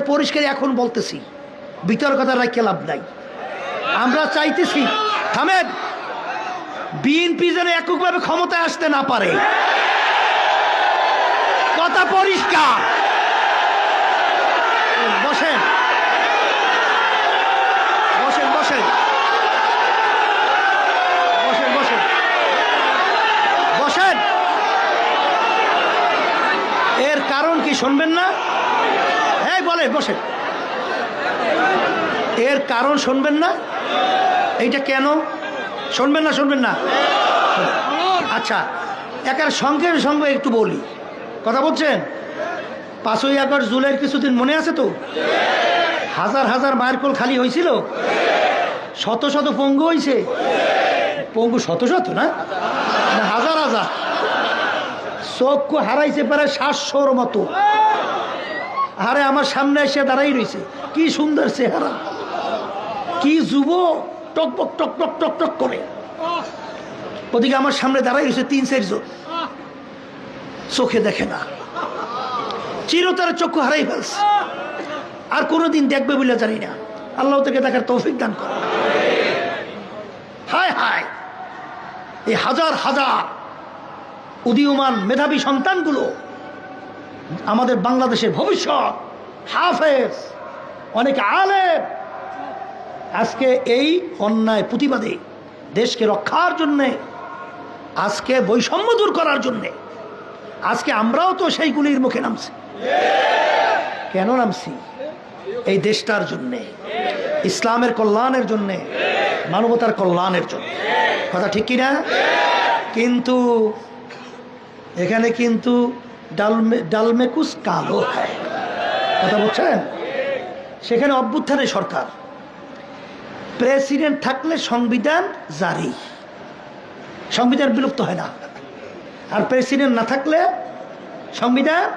পরিষ্কার এখন বলতেছি বিতর্কতা রাখতে লাভ নাই। আমরা চাইতেছি, থামেন বিএনপি যেন এককভাবে ক্ষমতায় আসতে না পারে। কথা পরিষ্কার। বসেন। বসেন বসেন। বসেন বসেন। বসেন। এর কারণ কি শুনবেন না? বলেন বসেন। এর কারণ শুনবেন না? এইটা কেন? শুনবেন না শুনবেন না? আচ্ছা একার সঙ্গে সঙ্গে একটু বলি। কথা বলছেন? পাঁচই আগস্ট জুলাইয়ের কিছুদিন মনে আছে তো? হাজার হাজার মায়ের খালি হয়েছিল? শত শত পঙ্গু হয়েছে পঙ্গু শত শত না? না, হাজার হাজার। চক্ষু হারাইছে প্রায় সাতশোর মতো। আরে আমার সামনে এসে দাঁড়াই রয়েছে। কি সুন্দর চেহারা। কি যুব টকবক টক টক টক টক করে। ওদিকে আমার সামনে দাঁড়াই রয়েছে তিন চারজন চোখে দেখে না। চিরতরে চক্ষু হারাই ফেলছে। আর কোনোদিন দেখবে বলে জানি না। আল্লাহ থেকে দেখার তৌফিক দান করে। হায় হায়। এই হাজার হাজার উদীয়মান মেধাবী সন্তানগুলো আমাদের বাংলাদেশের ভবিষ্যৎ। হাফেজ, অনেক আলেম। আজকে এই অন্যায় প্রতিবাদে দেশকে রক্ষার জন্যে, আজকে বৈষম্য দূর করার জন্যে, আজকে আমরাও তো সেইগুলির মুখে নামছি। কেন নামছি? এই দেশটার জন্যে, ইসলামের কল্যাণের জন্যে, মানবতার কল্যাণের জন্য। কথা ঠিক কিনা? কিন্তু, এখানে কিন্তু ডালমে, ডালমেকুস কালো হয়। কথা বলছেন? সেখানে অভ্যুত্থানের সরকার। প্রেসিডেন্ট থাকলে সংবিধান জারি। সংবিধান বিলুপ্ত হয় না। আর প্রেসিডেন্ট না থাকলে সংবিধান?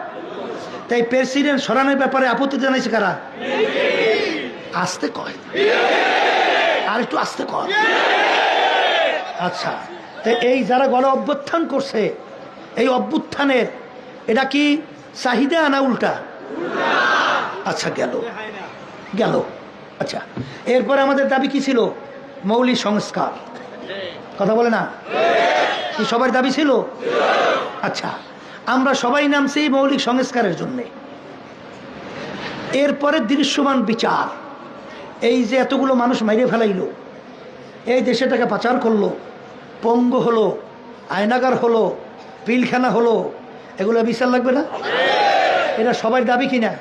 তাই প্রেসিডেন্ট সরানোর ব্যাপারে আপত্তি জানাইছে কারা? আসতে কয়। আর একটু আসতে কয়। আচ্ছা তাই এই যারা গণ অভ্যুত্থান করছে, এই অভ্যুত্থানের এটা কি চাহিদা না উল্টা? আচ্ছা গেল। গেল। আচ্ছা এরপরে আমাদের দাবি কি ছিল? মৌলিক সংস্কার। কথা বলে না? কি সবার দাবি ছিল? আচ্ছা আমরা সবাই নামছি মৌলিক সংস্কারের জন্যে। এরপরে দৃশ্যমান বিচার। এই যে এতগুলো মানুষ মাইরে ফেলাইলো, এই দেশে টাকা পাচার করল, পঙ্গ হলো, আয়নাগার হলো, পিলখানা হলো এগুলো বিচার লাগবে না? এটা সবাই দাবি কিনা?